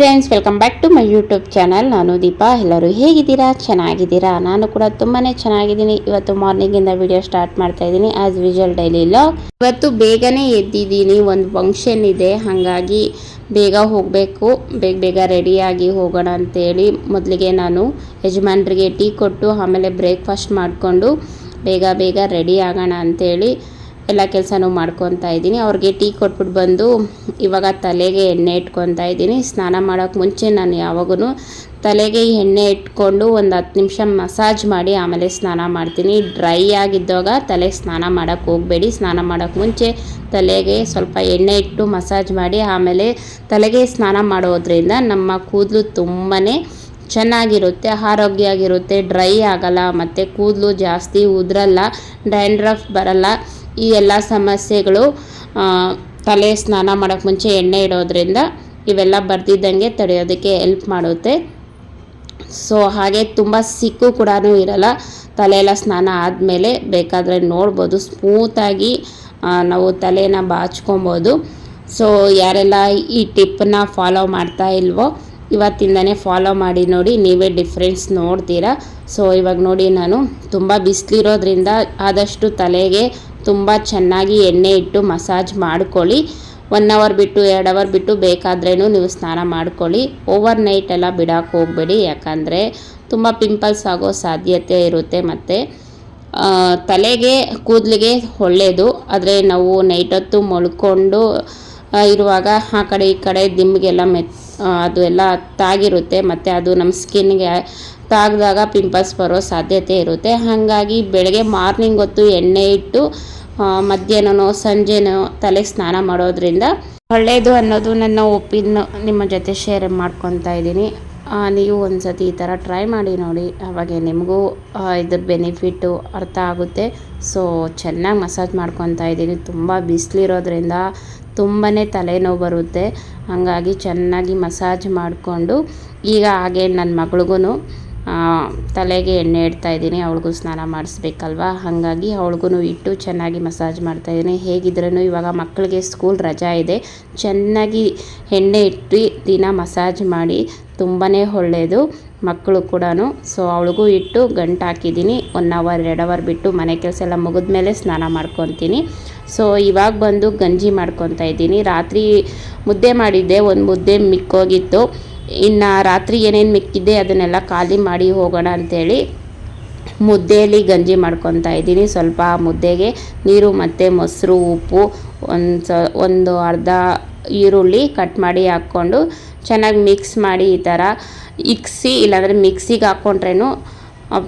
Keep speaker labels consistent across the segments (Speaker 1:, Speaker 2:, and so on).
Speaker 1: Friends welcome back to my YouTube channel ನಾನು ದೀಪಾ. ಎಲ್ಲರೂ ಹೇಗಿದ್ದೀರಾ? ಚೆನ್ನಾಗಿದ್ದೀರಾ? ನಾನು ಕೂಡ ತುಂಬಾ ಚೆನ್ನಾಗಿದ್ದೀನಿ. ಇವತ್ತು ಮಾರ್ನಿಂಗಿಂದ ವಿಡಿಯೋ ಸ್ಟಾರ್ಟ್ ಮಾಡ್ತಾ ಇದ್ದೀನಿ. ಆಸ್ ವಿಜುವಲ್ ಡೈಲಿ ಲಾಗ್ ಇವತ್ತು ಬೇಗನೆ ಎದ್ದಿದ್ದೀನಿ. ಒಂದು ಫಂಕ್ಷನ್ ಇದೆ. ಹಾಗಾಗಿ ಬೇಗ ಹೋಗಬೇಕು. ಬೇಗ ಬೇಗ ರೆಡಿಯಾಗಿ ಹೋಗೋಣ ಅಂತೇಳಿ ಮೊದಲಿಗೆ ನಾನು ಯಜಮಾನ್ರಿಗೆ ಟೀ ಕೊಟ್ಟು, ಆಮೇಲೆ ಬ್ರೇಕ್ಫಾಸ್ಟ್ ಮಾಡಿಕೊಂಡು ಬೇಗ ಬೇಗ ರೆಡಿ ಆಗೋಣ ಅಂತೇಳಿ ಎಲ್ಲ ಕೆಲಸನೂ ಮಾಡ್ಕೊತಾ ಇದ್ದೀನಿ. ಅವ್ರಿಗೆ ಟೀ ಕೊಟ್ಬಿಟ್ಟು ಬಂದು ಇವಾಗ ತಲೆಗೆ ಎಣ್ಣೆ ಇಟ್ಕೊತಾ ಇದ್ದೀನಿ. ಸ್ನಾನ ಮಾಡೋಕ್ಕೆ ಮುಂಚೆ ನಾನು ಯಾವಾಗೂ ತಲೆಗೆ ಎಣ್ಣೆ ಇಟ್ಕೊಂಡು ಒಂದು ಹತ್ತು ನಿಮಿಷ ಮಸಾಜ್ ಮಾಡಿ ಆಮೇಲೆ ಸ್ನಾನ ಮಾಡ್ತೀನಿ. ಡ್ರೈ ಆಗಿದ್ದಾಗ ತಲೆಗೆ ಸ್ನಾನ ಮಾಡೋಕ್ಕೆ ಹೋಗಬೇಡಿ. ಸ್ನಾನ ಮಾಡೋಕ್ಕೆ ಮುಂಚೆ ತಲೆಗೆ ಸ್ವಲ್ಪ ಎಣ್ಣೆ ಇಟ್ಟು ಮಸಾಜ್ ಮಾಡಿ ಆಮೇಲೆ ತಲೆಗೆ ಸ್ನಾನ ಮಾಡೋದ್ರಿಂದ ನಮ್ಮ ಕೂದಲು ತುಂಬಾ ಚೆನ್ನಾಗಿರುತ್ತೆ ಆರೋಗ್ಯ ಆಗಿರುತ್ತೆ ಡ್ರೈ ಆಗಲ್ಲ, ಮತ್ತು ಕೂದಲು ಜಾಸ್ತಿ ಉದುರಲ್ಲ, ಡ್ಯಾಂಡ್ರಫ್ ಬರಲ್ಲ. ಈ ಎಲ್ಲ ಸಮಸ್ಯೆಗಳು ತಲೆ ಸ್ನಾನ ಮಾಡೋಕ್ಕೆ ಮುಂಚೆ ಎಣ್ಣೆ ಇಡೋದ್ರಿಂದ ಇವೆಲ್ಲ ಬರ್ದಿದ್ದಂಗೆ ತಡೆಯೋದಕ್ಕೆ ಹೆಲ್ಪ್ ಮಾಡುತ್ತೆ. ಸೊ ಹಾಗೆ ತುಂಬ ಸಿಕ್ಕು ಕೂಡ ಇರಲ್ಲ. ತಲೆಯೆಲ್ಲ ಸ್ನಾನ ಆದಮೇಲೆ ಬೇಕಾದರೆ ನೋಡ್ಬೋದು. ಸ್ಮೂತಾಗಿ ನಾವು ತಲೆನ ಬಾಚ್ಕೊಬೋದು. ಸೊ ಯಾರೆಲ್ಲ ಈ ಟಿಪ್ಪನ್ನ ಫಾಲೋ ಮಾಡ್ತಾ ಇಲ್ವೋ, ಇವತ್ತಿಂದನೇ ಫಾಲೋ ಮಾಡಿ ನೋಡಿ, ನೀವೇ ಡಿಫ್ರೆನ್ಸ್ ನೋಡ್ತೀರಾ. ಸೊ ಇವಾಗ ನೋಡಿ ನಾನು ತುಂಬ ಬಿಸಿಲಿರೋದ್ರಿಂದ ಆದಷ್ಟು ತಲೆಗೆ ತುಂಬ ಚೆನ್ನಾಗಿ ಎಣ್ಣೆ ಇಟ್ಟು ಮಸಾಜ್ ಮಾಡ್ಕೊಳ್ಳಿ. ಒನ್ ಅವರ್ ಬಿಟ್ಟು ಎರಡು ಅವರ್ ಬಿಟ್ಟು ಬೇಕಾದ್ರೂ ನೀವು ಸ್ನಾನ ಮಾಡ್ಕೊಳ್ಳಿ. ಓವರ್ ನೈಟ್ ಎಲ್ಲ ಬಿಡೋಕೆ ಹೋಗಬೇಡಿ. ಯಾಕಂದರೆ ತುಂಬ ಪಿಂಪಲ್ಸ್ ಆಗೋ ಸಾಧ್ಯತೆ ಇರುತ್ತೆ ಮತ್ತು ತಲೆಗೆ, ಕೂದಲಿಗೆ ಒಳ್ಳೆಯದು ಆದರೆ ನಾವು ನೈಟ್ ಹೊತ್ತು ಮೊಳ್ಕೊಂಡು ಇರುವಾಗ ಆ ಕಡೆ ಈ ಕಡೆ ದಿಮ್ಮಿಗೆಲ್ಲ ಮೆತ್ ಅದು ಎಲ್ಲ ತಾಗಿರುತ್ತೆ. ಮತ್ತು ಅದು ನಮ್ಮ ಸ್ಕಿನ್ಗೆ ತಾಗಿದಾಗ ಪಿಂಪಲ್ಸ್ ಬರೋ ಸಾಧ್ಯತೆ ಇರುತ್ತೆ. ಹಾಗಾಗಿ ಬೆಳಗ್ಗೆ ಮಾರ್ನಿಂಗ್ ಹೊತ್ತು ಎಣ್ಣೆ ಇಟ್ಟು ಮಧ್ಯಾಹ್ನನೋ, ಸಂಜೆನೋ ತಲೆಗೆ ಸ್ನಾನ ಮಾಡೋದ್ರಿಂದ ಒಳ್ಳೆಯದು ಅನ್ನೋದು ನನ್ನ ಒಪಿನ್ ನಿಮ್ಮ ಜೊತೆ ಶೇರ್ ಮಾಡ್ಕೊತಾ ಇದ್ದೀನಿ. ನೀವು ಒಂದು ಸತಿ ಈ ಥರ ಟ್ರೈ ಮಾಡಿ ನೋಡಿ. ಅವಾಗೆ ನಿಮಗೂ ಇದ್ರ ಬೆನಿಫಿಟ್ಟು ಅರ್ಥ ಆಗುತ್ತೆ. ಸೊ ಚೆನ್ನಾಗಿ ಮಸಾಜ್ ಮಾಡ್ಕೊತಾ ಇದ್ದೀನಿ. ತುಂಬ ಬಿಸಿಲಿರೋದ್ರಿಂದ ತುಂಬಾ ತಲೆನೋವು ಬರುತ್ತೆ. ಹಾಗಾಗಿ ಚೆನ್ನಾಗಿ ಮಸಾಜ್ ಮಾಡಿಕೊಂಡು ಈಗ ಹಾಗೆ ನನ್ನ ಮಗಳಿಗೂ ತಲೆಗೆ ಎಣ್ಣೆ ಇಡ್ತಾ ಇದ್ದೀನಿ, ಅವಳಿಗೂ ಸ್ನಾನ ಮಾಡಿಸ್ಬೇಕಲ್ವಾ? ಹಾಗಾಗಿ ಅವಳಿಗೂ ಇಟ್ಟು ಚೆನ್ನಾಗಿ ಮಸಾಜ್ ಮಾಡ್ತಾ ಇದ್ದೀನಿ. ಹೇಗಿದ್ರೂ ಇವಾಗ ಮಕ್ಕಳಿಗೆ ಸ್ಕೂಲ್ ರಜಾ ಇದೆ. ಚೆನ್ನಾಗಿ ಎಣ್ಣೆ ಇಟ್ಟು ದಿನ ಮಸಾಜ್ ಮಾಡಿ ತುಂಬಾ ಒಳ್ಳೆಯದು ಮಕ್ಕಳು ಕೂಡ ಸೊ, ಅವಳಿಗೂ ಇಟ್ಟು ಗಂಟು ಹಾಕಿದ್ದೀನಿ. ಒನ್ ಅವರ್ ಎರಡು ಅವರ್ ಬಿಟ್ಟು ಮನೆ ಕೆಲಸ ಎಲ್ಲ ಮುಗಿದ ಮೇಲೆ ಸ್ನಾನ ಮಾಡ್ಕೊತೀನಿ. ಸೊ, ಇವಾಗ ಬಂದು ಗಂಜಿ ಮಾಡ್ಕೊತಾ ಇದ್ದೀನಿ. ರಾತ್ರಿ ಮುದ್ದೆ ಮಾಡಿದ್ದೆ, ಒಂದು ಮುದ್ದೆ ಮಿಕ್ಕೋಗಿತ್ತು. ಇನ್ನು ರಾತ್ರಿ ಏನೇನು ಮಿಕ್ಕಿದ್ದೆ ಅದನ್ನೆಲ್ಲ ಖಾಲಿ ಮಾಡಿ ಹೋಗೋಣ ಅಂಥೇಳಿ ಮುದ್ದೆಯಲ್ಲಿ ಗಂಜಿ ಮಾಡ್ಕೊತಾ ಇದ್ದೀನಿ. ಸ್ವಲ್ಪ ಮುದ್ದೆಗೆ ನೀರು ಮತ್ತು ಮೊಸರು, ಉಪ್ಪು, ಒಂದು ಸ, ಒಂದು ಅರ್ಧ ಈರುಳ್ಳಿ ಕಟ್ ಮಾಡಿ ಹಾಕ್ಕೊಂಡು ಚೆನ್ನಾಗಿ ಮಿಕ್ಸ್ ಮಾಡಿ ಈ ಥರ ಇಕ್ಸಿ, ಇಲ್ಲಾಂದರೆ ಮಿಕ್ಸಿಗೆ ಹಾಕ್ಕೊಂಡ್ರೇನು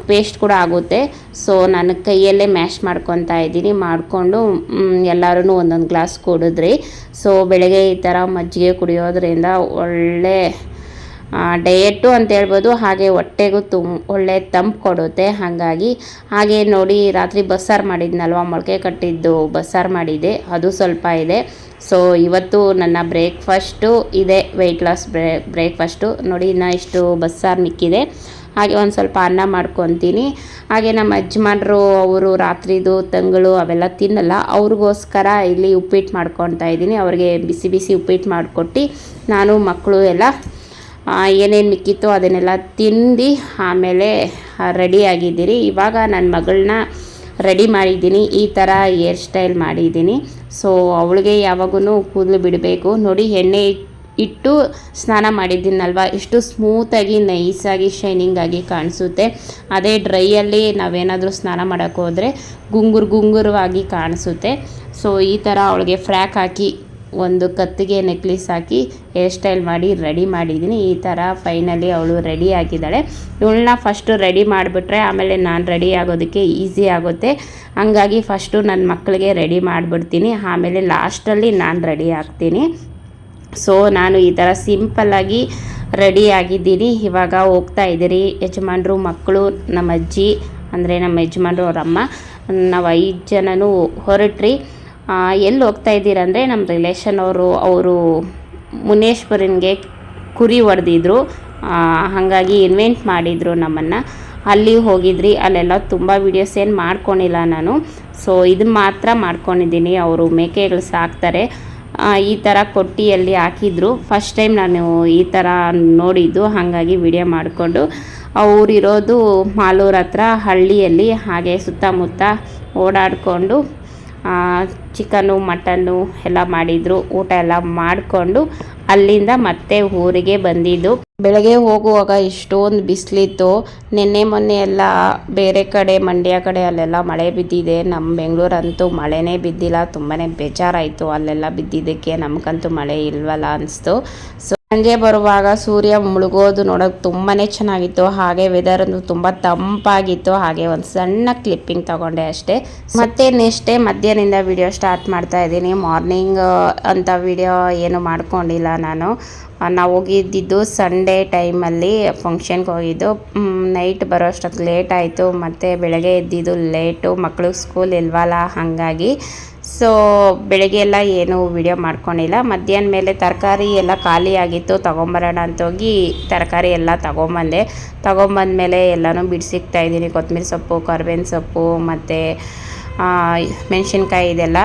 Speaker 1: ಪೇಸ್ಟ್ ಕೂಡ ಆಗುತ್ತೆ. ಸೊ ನಾನು ಕೈಯಲ್ಲೇ ಮ್ಯಾಶ್ ಮಾಡ್ಕೊತಾ ಇದ್ದೀನಿ. ಮಾಡಿಕೊಂಡು ಎಲ್ಲರೂ ಒಂದೊಂದು ಗ್ಲಾಸ್ ಕುಡಿದ್ರಿ. ಸೊ ಬೆಳಗ್ಗೆ ಈ ಥರ ಮಜ್ಜಿಗೆ ಕುಡಿಯೋದ್ರಿಂದ ಒಳ್ಳೆ ಡಯೆಟ್ಟು ಅಂತ ಹೇಳ್ಬೋದು. ಹಾಗೆ ಹೊಟ್ಟೆಗೂ ತುಂಬ ಒಳ್ಳೆ ತಂಪು ಕೊಡುತ್ತೆ. ಹಾಗಾಗಿ ಹಾಗೆ ನೋಡಿ, ರಾತ್ರಿ ಬಸ್ಸಾರು ಮಾಡಿದ್ನಲ್ವ? ಮೊಳಕೆ ಕಟ್ಟಿದ್ದು ಬಸ್ಸಾರು ಮಾಡಿದೆ. ಅದು ಸ್ವಲ್ಪ ಇದೆ. ಸೊ ಇವತ್ತು ನನ್ನ ಬ್ರೇಕ್ಫಾಸ್ಟು ಇದೆ. ವೆಯ್ಟ್ ಲಾಸ್ ಬ್ರೇ, ಬ್ರೇಕ್ಫಾಸ್ಟು. ನೋಡಿ, ಇನ್ನು ಇಷ್ಟು ಬಸ್ಸಾರು ಮಿಕ್ಕಿದೆ. ಹಾಗೆ ಒಂದು ಸ್ವಲ್ಪ ಅನ್ನ ಮಾಡ್ಕೊತೀನಿ. ಹಾಗೆ ನಮ್ಮ ಯಜಮಾನರು, ಅವರು ರಾತ್ರಿದು ತಂಗಳು ಅವೆಲ್ಲ ತಿನ್ನಲ್ಲ. ಅವ್ರಿಗೋಸ್ಕರ ಇಲ್ಲಿ ಉಪ್ಪಿಟ್ಟು ಮಾಡ್ಕೊತಾ ಇದ್ದೀನಿ. ಅವ್ರಿಗೆ ಬಿಸಿ ಬಿಸಿ ಉಪ್ಪಿಟ್ಟು ಮಾಡಿಕೊಟ್ಟು ನಾನು ಮಕ್ಕಳು ಎಲ್ಲ ಏನೇನು ಮಿಕ್ಕಿತ್ತು ಅದನ್ನೆಲ್ಲ ತಿಂದು ಆಮೇಲೆ ರೆಡಿ ಆಗಿದ್ದೀರಿ. ಇವಾಗ ನನ್ನ ಮಗಳನ್ನ ರೆಡಿ ಮಾಡಿದ್ದೀನಿ. ಈ ಥರ ಹೇರ್ ಸ್ಟೈಲ್ ಮಾಡಿದ್ದೀನಿ. ಸೊ ಅವಳಿಗೆ ಯಾವಾಗೂ ಕೂದಲು ಬಿಡಬೇಕು. ನೋಡಿ, ಎಣ್ಣೆ ಇಟ್ಟು ಸ್ನಾನ ಮಾಡಿದ್ದೀನಲ್ವ? ಇಷ್ಟು ಸ್ಮೂತಾಗಿ ನೈಸಾಗಿ ಶೈನಿಂಗಾಗಿ ಕಾಣಿಸುತ್ತೆ. ಅದೇ ಡ್ರೈಯಲ್ಲಿ ನಾವೇನಾದರೂ ಸ್ನಾನ ಮಾಡೋಕ್ಕೋದ್ರೆ ಗುಂಗುರು ಗುಂಗುರವಾಗಿ ಕಾಣಿಸುತ್ತೆ. ಸೊ ಈ ಥರ ಅವಳಿಗೆ ಫ್ರ್ಯಾಕ್ ಹಾಕಿ ಒಂದು ಕತ್ತಿಗೆ ನೆಕ್ಲೆಸ್ ಹಾಕಿ ಹೇರ್ ಸ್ಟೈಲ್ ಮಾಡಿ ರೆಡಿ ಮಾಡಿದ್ದೀನಿ. ಈ ಥರ ಫೈನಲಿ ಅವಳು ರೆಡಿ ಆಗಿದ್ದಾಳೆ. ಇವಳನ್ನ ಫಸ್ಟು ರೆಡಿ ಮಾಡಿಬಿಟ್ರೆ ಆಮೇಲೆ ನಾನು ರೆಡಿ ಆಗೋದಕ್ಕೆ ಈಸಿ ಆಗುತ್ತೆ. ಹಂಗಾಗಿ ಫಸ್ಟು ನನ್ನ ಮಕ್ಕಳಿಗೆ ರೆಡಿ ಮಾಡಿಬಿಡ್ತೀನಿ. ಆಮೇಲೆ ಲಾಸ್ಟಲ್ಲಿ ನಾನು ರೆಡಿ ಆಗ್ತೀನಿ. ಸೊ ನಾನು ಈ ಥರ ಸಿಂಪಲ್ಲಾಗಿ ರೆಡಿ ಆಗಿದ್ದೀನಿ. ಇವಾಗ ಹೋಗ್ತಾ ಇದ್ದೀರಿ. ಯಜಮಾನ್ರು, ಮಕ್ಕಳು ನಮ್ಮ ಅಜ್ಜಿ ಅಂದರೆ ನಮ್ಮ ಯಜಮಾನ್ರು ಅವರಮ್ಮ ನಾವು ಐದು ಜನನೂ ಹೊರಟ್ರಿ. ಎಲ್ಲಿ ಹೋಗ್ತಾ ಇದ್ದೀರಂದರೆ ನಮ್ಮ ರಿಲೇಷನ್ ಅವರು ಅವರು ಮುನೇಶ್ವರನಿಗೆ ಕುರಿ ಹೊಡೆದಿದ್ರು. ಹಾಗಾಗಿ ಇನ್ವೆಂಟ್ ಮಾಡಿದರು ನಮ್ಮನ್ನು. ಅಲ್ಲಿ ಹೋಗಿದ್ರಿ, ಅಲ್ಲೆಲ್ಲ ತುಂಬ ವೀಡಿಯೋಸ್ ಏನು ಮಾಡ್ಕೊಂಡಿಲ್ಲ ನಾನು. ಸೊ ಇದು ಮಾತ್ರ ಮಾಡ್ಕೊಂಡಿದ್ದೀನಿ, ಅವರು ಮೇಕೆಗಳು ಸಾಕ್ತಾರೆ. ಈ ಥರ ಕೊಟ್ಟಿಯಲ್ಲಿ ಹಾಕಿದ್ರು. ಫಸ್ಟ್ ಟೈಮ್ ನಾನು ಈ ಥರ ನೋಡಿದ್ದು, ಹಾಗಾಗಿ ವಿಡಿಯೋ ಮಾಡಿಕೊಂಡು. ಅವರಿರೋದು ಮಾಲೂರ ಹತ್ರ ಹಳ್ಳಿಯಲ್ಲಿ, ಹಾಗೆ ಸುತ್ತಮುತ್ತ ಓಡಾಡಿಕೊಂಡು ಚಿಕನ್ನು ಮಟನ್ನು ಎಲ್ಲ ಮಾಡಿದರು. ಊಟ ಎಲ್ಲ ಮಾಡಿಕೊಂಡು ಅಲ್ಲಿಂದ ಮತ್ತೆ ಊರಿಗೆ ಬಂದಿದ್ದು. ಬೆಳಗ್ಗೆ ಹೋಗುವಾಗ ಇಷ್ಟೊಂದು ಬಿಸಿಲಿತ್ತು. ನಿನ್ನೆ ಮೊನ್ನೆ ಎಲ್ಲ ಬೇರೆ ಕಡೆ, ಮಂಡ್ಯ ಕಡೆ ಅಲ್ಲೆಲ್ಲ ಮಳೆ ಬಿದ್ದಿದೆ. ನಮ್ಮ ಬೆಂಗಳೂರಂತೂ ಮಳೆನೇ ಬಿದ್ದಿಲ್ಲ. ತುಂಬಾ ಬೇಜಾರಾಯಿತು ಅಲ್ಲೆಲ್ಲ ಬಿದ್ದಿದ್ದಕ್ಕೆ. ನಮಗಂತೂ ಮಳೆ ಇಲ್ವಲ್ಲ ಅನಿಸ್ತು. ಸೊ ಸಂಜೆ ಬರುವಾಗ ಸೂರ್ಯ ಮುಳುಗೋದು ನೋಡೋಕೆ ತುಂಬಾ ಚೆನ್ನಾಗಿತ್ತು. ಹಾಗೆ ವೆದರ್ ಅಂತೂ ತುಂಬ ತಂಪಾಗಿತ್ತು. ಹಾಗೆ ಒಂದು ಸಣ್ಣ ಕ್ಲಿಪ್ಪಿಂಗ್ ತಗೊಂಡೆ ಅಷ್ಟೇ. ಮತ್ತೆ ನೆಕ್ಸ್ಟ್ ಡೇ ಮಧ್ಯಾಹ್ನದಿಂದ ವಿಡಿಯೋ ಸ್ಟಾರ್ಟ್ ಮಾಡ್ತಾ ಇದ್ದೀನಿ. ಮಾರ್ನಿಂಗ್ ಅಂತ ವಿಡಿಯೋ ಏನು ಮಾಡ್ಕೊಂಡಿಲ್ಲ ನಾನು. ನಾವು ಹೋಗಿದ್ದಿದ್ದು ಸಂಡೇ ಟೈಮಲ್ಲಿ ಫಂಕ್ಷನ್ಗೆ ಹೋಗಿದ್ದು. ನೈಟ್ ಬರೋ ಅಷ್ಟೊತ್ತು ಲೇಟ್ ಆಯಿತು. ಮತ್ತು ಬೆಳಗ್ಗೆ ಎದ್ದಿದ್ದು ಲೇಟು ಮಕ್ಳಿಗೆ ಸ್ಕೂಲ್ ಇಲ್ವಲ್ಲ ಹಾಗಾಗಿ. ಸೊ ಬೆಳಗ್ಗೆ ಎಲ್ಲ ಏನು ವಿಡಿಯೋ ಮಾಡ್ಕೊಂಡಿಲ್ಲ. ಮಧ್ಯಾಹ್ನ ಮೇಲೆ ತರಕಾರಿ ಎಲ್ಲ ಖಾಲಿ ಆಗಿತ್ತು. ತೊಗೊಂಬರೋಣ ಅಂತ ಹೋಗಿ ತರಕಾರಿ ಎಲ್ಲ ತೊಗೊಂಬಂದೆ. ಮೇಲೆ ಎಲ್ಲನೂ ಬಿಡಿಸಿಕ್ತಾ ಇದ್ದೀನಿ. ಕೊತ್ತಂಬರಿ ಸೊಪ್ಪು, ಕರ್ಬೇವಿನ ಸೊಪ್ಪು, ಮತ್ತು ಮೆಣಸಿನ್ಕಾಯಿ ಇದೆಲ್ಲ.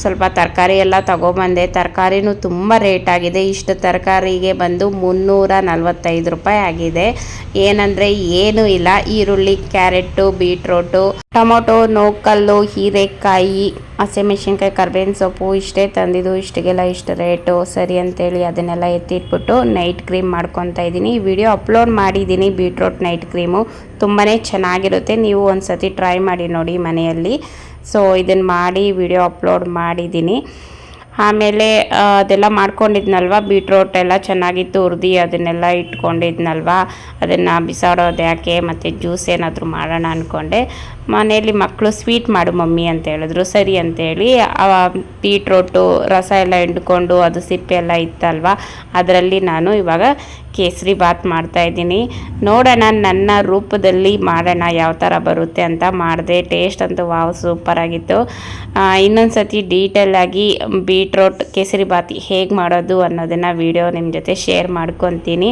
Speaker 1: ಸ್ವಲ್ಪ ತರಕಾರಿ ಎಲ್ಲ ತಗೊಬಂದೆ. ತರಕಾರಿನೂ ತುಂಬ ರೇಟ್ ಆಗಿದೆ. ಇಷ್ಟು ತರಕಾರಿಗೆ ಬಂದು ಮುನ್ನೂರ ನಲ್ವತ್ತೈದು ರೂಪಾಯಿ ಆಗಿದೆ. ಏನಂದರೆ ಏನೂ ಇಲ್ಲ. ಈರುಳ್ಳಿ, ಕ್ಯಾರೆಟು, ಬೀಟ್ರೋಟು, ಟೊಮೊಟೊ, ನೋಕಲ್ಲು, ಹೀರೆಕಾಯಿ ಹಸಿಮೆಣ್ಸಿನ್ಕಾಯಿ ಕರ್ಬೇವಿನ ಸೊಪ್ಪು ಇಷ್ಟೇ ತಂದಿದ್ದು. ಇಷ್ಟಿಗೆಲ್ಲ ಇಷ್ಟು ರೇಟು ಸರಿ ಅಂತೇಳಿ ಅದನ್ನೆಲ್ಲ ಎತ್ತಿಟ್ಬಿಟ್ಟು ನೈಟ್ ಕ್ರೀಮ್ ಮಾಡ್ಕೊತಾ ಇದ್ದೀನಿ. ವಿಡಿಯೋ ಅಪ್ಲೋಡ್ ಮಾಡಿದ್ದೀನಿ ಬೀಟ್ರೋಟ್ ನೈಟ್ ಕ್ರೀಮು ತುಂಬಾ ಚೆನ್ನಾಗಿರುತ್ತೆ. ನೀವು ಒಂದು ಸತಿ ಟ್ರೈ ಮಾಡಿ ನೋಡಿ ಮನೆಯಲ್ಲಿ. ಸೊ ಇದನ್ನು ಮಾಡಿ ವಿಡಿಯೋ ಅಪ್ಲೋಡ್ ಮಾಡಿದ್ದೀನಿ. ಆಮೇಲೆ ಅದೆಲ್ಲ ಮಾಡ್ಕೊಂಡಿದ್ನಲ್ವ? ಬೀಟ್ರೋಟ್ ಎಲ್ಲ ಚೆನ್ನಾಗಿ ತುರ್ದು ಅದನ್ನೆಲ್ಲ ಇಟ್ಕೊಂಡಿದ್ನಲ್ವ? ಅದನ್ನು ಬಿಸಾಡೋದು ಯಾಕೆ? ಮತ್ತು ಜ್ಯೂಸ್ ಏನಾದರೂ ಮಾಡೋಣ ಅಂದ್ಕೊಂಡೆ ಮನೆಯಲ್ಲಿ ಮಕ್ಕಳು ಸ್ವೀಟ್ ಮಾಡು ಮಮ್ಮಿ ಅಂತ ಹೇಳಿದ್ರು. ಸರಿ ಅಂತೇಳಿ ಬೀಟ್ರೋಟು ರಸ ಎಲ್ಲ ಹಿಂಡ್ಕೊಂಡು ಅದು ಸಿಪ್ಪೆ ಎಲ್ಲ ಇತ್ತಲ್ವ, ಅದರಲ್ಲಿ ನಾನು ಇವಾಗ ಕೇಸರಿ ಬಾತ್ ಮಾಡ್ತಾ ಇದ್ದೀನಿ. ನೋಡೋಣ ನನ್ನ ರೂಪದಲ್ಲಿ ಮಾಡೋಣ ಯಾವ ಥರ ಬರುತ್ತೆ ಅಂತ ಮಾಡಿದೆ. ಟೇಸ್ಟ್ ಅಂತೂ ವಾವ್ ಸೂಪರಾಗಿತ್ತು ಇನ್ನೊಂದು ಸತಿ ಡೀಟೇಲಾಗಿ ಬೀಟ್ರೋಟ್ ಕೇಸರಿ ಬಾತ್ ಹೇಗೆ ಮಾಡೋದು ಅನ್ನೋದನ್ನು ವಿಡಿಯೋ ನಿಮ್ಮ ಜೊತೆ ಶೇರ್ ಮಾಡ್ಕೊತೀನಿ.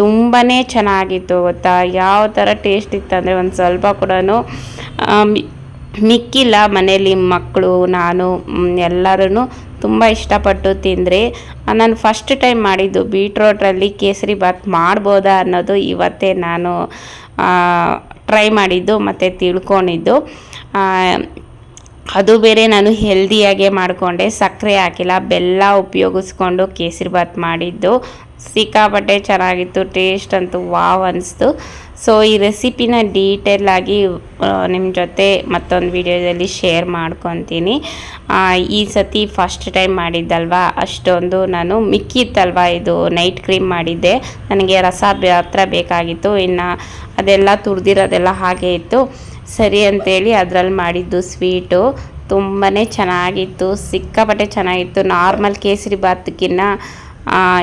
Speaker 1: ತುಂಬಾ ಚೆನ್ನಾಗಿತ್ತು ಗೊತ್ತಾ? ಯಾವ ಥರ ಟೇಸ್ಟ್ ಇತ್ತು ಅಂದರೆ ಒಂದು ಸ್ವಲ್ಪ ಕೂಡ ಮಿಕ್ಕಿಲ್ಲ ಮನೇಲಿ ಮಕ್ಕಳು, ನಾನು ಎಲ್ಲರೂ ತುಂಬ ಇಷ್ಟಪಟ್ಟು ತಿಂದರೆ, ನಾನು ಫಸ್ಟ್ ಟೈಮ್ ಮಾಡಿದ್ದು ಬೀಟ್ರೋಟ್ರಲ್ಲಿ ಕೇಸರಿ ಬಾತ್ ಮಾಡ್ಬೋದಾ ಅನ್ನೋದು ಇವತ್ತೇ ನಾನು ಟ್ರೈ ಮಾಡಿದ್ದು ಮತ್ತು ತಿಳ್ಕೊಂಡಿದ್ದು. ಅದು ಬೇರೆ ನಾನು ಹೆಲ್ದಿಯಾಗೆ ಮಾಡಿಕೊಂಡೆ, ಸಕ್ಕರೆ ಹಾಕಿಲ್ಲ, ಬೆಲ್ಲ ಉಪಯೋಗಿಸ್ಕೊಂಡು ಕೇಸರಿ ಬಾತ್ ಮಾಡಿದ್ದು. ಸಿಕ್ಕಾಪಟ್ಟೆ ಚೆನ್ನಾಗಿತ್ತು ಟೇಸ್ಟ್ ಅಂತೂ ವಾವ್ ಅನಿಸ್ತು. ಸೊ ಈ ರೆಸಿಪಿನ ಡೀಟೇಲಾಗಿ ನಿಮ್ಮ ಜೊತೆ ಮತ್ತೊಂದು ವಿಡಿಯೋದಲ್ಲಿ ಶೇರ್ ಮಾಡ್ಕೊತೀನಿ. ಈ ಸತಿ ಫಸ್ಟ್ ಟೈಮ್ ಮಾಡಿದ್ದಲ್ವಾ? ಅಷ್ಟೊಂದು ನಾನು ಮಿಕ್ಕಿತ್ತಲ್ವ? ಇದು ನೈಟ್ ಕ್ರೀಮ್ ಮಾಡಿದ್ದೆ. ನನಗೆ ರಸ ಹತ್ರ ಬೇಕಾಗಿತ್ತು. ಇನ್ನು ಅದೆಲ್ಲ ತುರಿದಿರೋದೆಲ್ಲ ಹಾಗೆ ಇತ್ತು. ಸರಿ ಅಂತೇಳಿ ಅದರಲ್ಲಿ ಮಾಡಿದ್ದು ಸ್ವೀಟು. ತುಂಬಾ ಚೆನ್ನಾಗಿತ್ತು, ಸಿಕ್ಕಾಪಟ್ಟೆ ಚೆನ್ನಾಗಿತ್ತು. ನಾರ್ಮಲ್ ಕೇಸರಿ ಬಾತ್ಕಿನ್ನ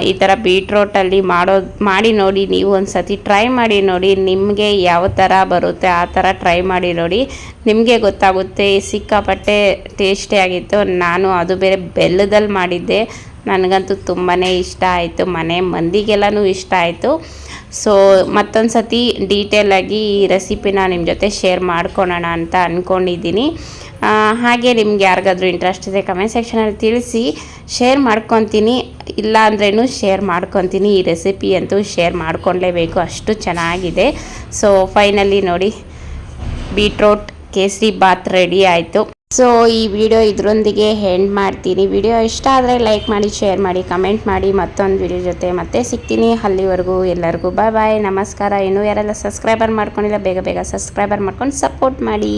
Speaker 1: ಈ ಥರ ಬೀಟ್ರೋಟಲ್ಲಿ ಮಾಡೋ, ಮಾಡಿ ನೋಡಿ, ನೀವು ಒಂದು ಸತಿ ಟ್ರೈ ಮಾಡಿ ನೋಡಿ, ನಿಮಗೆ ಯಾವ ಥರ ಬರುತ್ತೆ, ಆ ಥರ ಟ್ರೈ ಮಾಡಿ ನೋಡಿ, ನಿಮಗೆ ಗೊತ್ತಾಗುತ್ತೆ, ಸಿಕ್ಕಾಪಟ್ಟೆ ಟೇಸ್ಟಿಯಾಗಿತ್ತು ನಾನು ಅದು ಬೇರೆ ಬೆಲ್ಲದಲ್ಲಿ ಮಾಡಿದ್ದೆ. ನನಗಂತೂ ತುಂಬಾ ಇಷ್ಟ ಆಯಿತು. ಮನೆ ಮಂದಿಗೆಲ್ಲನೂ ಇಷ್ಟ ಆಯಿತು. ಸೊ ಮತ್ತೊಂದು ಸತಿ ಡೀಟೇಲಾಗಿ ಈ ರೆಸಿಪಿನ ನಿಮ್ಮ ಜೊತೆ ಶೇರ್ ಮಾಡ್ಕೊಳೋಣ ಅಂತ ಅಂದ್ಕೊಂಡಿದ್ದೀನಿ ಹಾಗೆ ನಿಮ್ಗೆ ಯಾರಿಗಾದರೂ ಇಂಟ್ರೆಸ್ಟ್ ಇದೆ ಕಮೆಂಟ್ ಸೆಕ್ಷನಲ್ಲಿ ತಿಳಿಸಿ. ಶೇರ್ ಮಾಡ್ಕೊತೀನಿ. ಇಲ್ಲ ಅಂದ್ರೇನು ಶೇರ್ ಮಾಡ್ಕೊತೀನಿ. ಈ ರೆಸಿಪಿ ಅಂತೂ ಶೇರ್ ಮಾಡ್ಕೊಳ್ಲೇಬೇಕು. ಅಷ್ಟು ಚೆನ್ನಾಗಿದೆ. ಸೊ ಫೈನಲಿ ನೋಡಿ ಬೀಟ್ರೋಟ್ ಕೇಸರಿ ಬಾತ್ ರೆಡಿ ಆಯಿತು. ಸೊ, ಈ ವಿಡಿಯೋ ಇದರೊಂದಿಗೆ ಹೆಂಡ್ ಮಾಡ್ತೀನಿ. ವಿಡಿಯೋ ಇಷ್ಟ ಆದರೆ ಲೈಕ್ ಮಾಡಿ, ಶೇರ್ ಮಾಡಿ, ಕಮೆಂಟ್ ಮಾಡಿ. ಮತ್ತೊಂದು ವಿಡಿಯೋ ಜೊತೆ ಮತ್ತೆ ಸಿಗ್ತೀನಿ. ಅಲ್ಲಿವರೆಗೂ ಎಲ್ಲರಿಗೂ ಬಾಯ್ ಬಾಯ್ ನಮಸ್ಕಾರ. ಇನ್ನೂ ಯಾರೆಲ್ಲ ಸಬ್ಸ್ಕ್ರೈಬರ್ ಮಾಡ್ಕೊಂಡಿಲ್ಲ, ಬೇಗ ಬೇಗ ಸಬ್ಸ್ಕ್ರೈಬರ್ ಮಾಡ್ಕೊಂಡು ಸಪೋರ್ಟ್ ಮಾಡಿ.